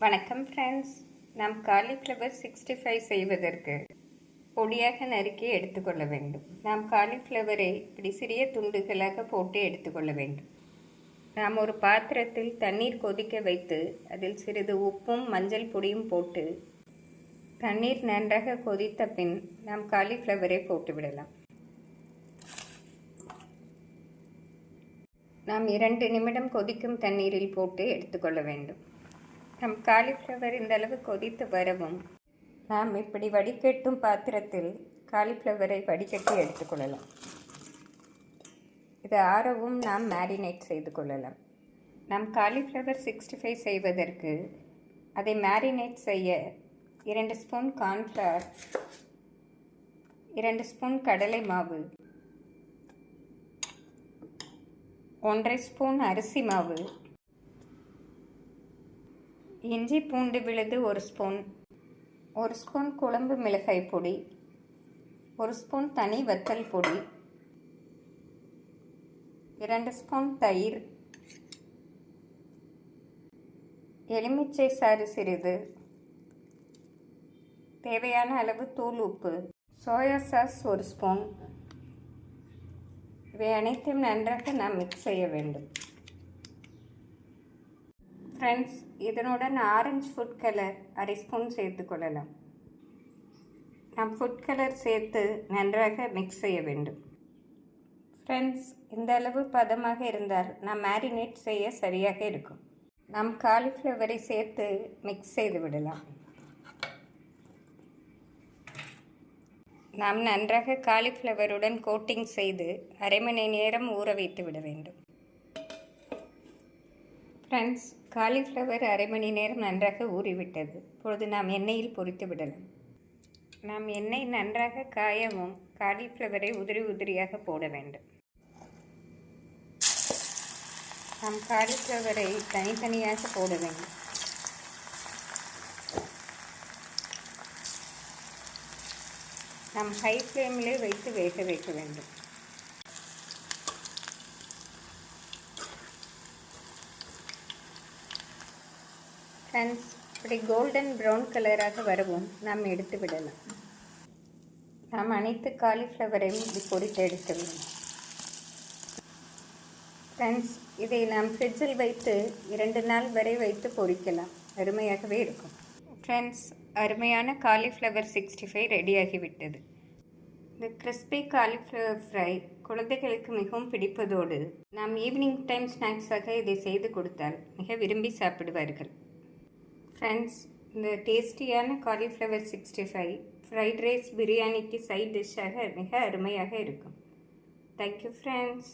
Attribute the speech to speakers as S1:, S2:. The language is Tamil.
S1: வணக்கம் ஃப்ரெண்ட்ஸ் நாம் காலிஃப்ளவர் சிக்ஸ்டி ஃபைவ் செய்வதற்கு பொடியாக நறுக்கி எடுத்துக்கொள்ள வேண்டும். நாம் காலிஃப்ளவரை இப்படி சிறிய துண்டுகளாக போட்டு எடுத்துக்கொள்ள வேண்டும். நாம் ஒரு பாத்திரத்தில் தண்ணீர் கொதிக்க வைத்து அதில் சிறிது உப்பும் மஞ்சள் பொடியும் போட்டு தண்ணீர் நன்றாக கொதித்த பின் நாம் காலிஃப்ளவரை போட்டுவிடலாம் நாம் இரண்டு நிமிடம் கொதிக்கும் தண்ணீரில் போட்டு எடுத்துக்கொள்ள வேண்டும். நம் காலிஃப்ளவர் இந்த அளவு கொதித்து வரவும் நாம் இப்படி வடிகட்டும் பாத்திரத்தில் காலிஃப்ளவரை வடிகட்டி எடுத்துக்கொள்ளலாம் இது ஆறவும் நாம் மேரினேட் செய்து கொள்ளலாம். நாம் காலிஃப்ளவர் சிக்ஸ்டி ஃபைவ் செய்வதற்கு அதை மேரினேட் செய்ய இரண்டு ஸ்பூன் கார்ன்ஃப்ளவர் இரண்டு ஸ்பூன் கடலை மாவு ஒன்றரை ஸ்பூன் அரிசி மாவு இஞ்சி பூண்டு விழுது ஒரு ஸ்பூன். ஒரு ஸ்பூன் குழம்பு மிளகாய் பொடி. ஒரு ஸ்பூன் தனி வத்தல் பொடி. இரண்டு ஸ்பூன் தயிர். எலுமிச்சை சாறு சிறிது. தேவையான அளவு தூள் உப்பு. சோயா சாஸ் ஒரு ஸ்பூன். இவை அனைத்தையும் நன்றாக நாம் மிக்ஸ் செய்ய வேண்டும். ஃப்ரெண்ட்ஸ் இதனுடன் ஆரஞ்சு ஃபுட் கலர் அரை ஸ்பூன் சேர்த்து கொள்ளலாம். நாம் ஃபுட் கலர் சேர்த்து நன்றாக மிக்ஸ் செய்ய வேண்டும். ஃப்ரெண்ட்ஸ் இந்த அளவு பதமாக இருந்தால் நாம் மேரினேட் செய்ய சரியாக இருக்கும். நாம் காலிஃப்ளவரை சேர்த்து மிக்ஸ் செய்து விடலாம். நாம் நன்றாக காலிஃப்ளவருடன் கோட்டிங் செய்து அரை மணி நேரம் ஊற வைத்து விட வேண்டும். ஃப்ரெண்ட்ஸ் காலிஃப்ளவர் அரை மணி நேரம் நன்றாக ஊறிவிட்டது. இப்பொழுது நாம் எண்ணெயில் பொரித்து விடலாம். நாம் எண்ணெய் நன்றாக காயவும் காலிஃப்ளவரை உதிரி உதிரியாக போட வேண்டும். நாம் காலிஃப்ளவரை தனித்தனியாக போட வேண்டும். நாம் ஹை ஃப்ளேமிலே வைத்து வேக வைக்க வேண்டும். ஃப்ரெண்ட்ஸ் இப்படி கோல்டன் ப்ரௌன் கலராக வரவும் நாம் எடுத்து விடலாம். நாம் அனைத்து காலிஃப்ளவரையும் இப்படி பொறித்து எடுத்து விடலாம். ஃப்ரெண்ட்ஸ் இதை நாம் ஃப்ரிட்ஜில் வைத்து இரண்டு நாள் வரை வைத்து பொரிக்கலாம் அருமையாகவே இருக்கும். ஃப்ரெண்ட்ஸ் அருமையான காலிஃப்ளவர் சிக்ஸ்டி ஃபைவ் ரெடியாகிவிட்டது இந்த கிறிஸ்பி காலிஃப்ளவர் ஃப்ரை குழந்தைகளுக்கு மிகவும் பிடிப்பதோடு நாம் ஈவினிங் டைம் ஸ்நாக்ஸாக இதை செய்து கொடுத்தால் மிக விரும்பி சாப்பிடுவார்கள். ஃப்ரெண்ட்ஸ் இந்த டேஸ்டியான cauliflower sixty five fried rice பிரியாணிக்கு சைட் டிஷ்ஷாக மிக அருமையாக இருக்கும். Thank you friends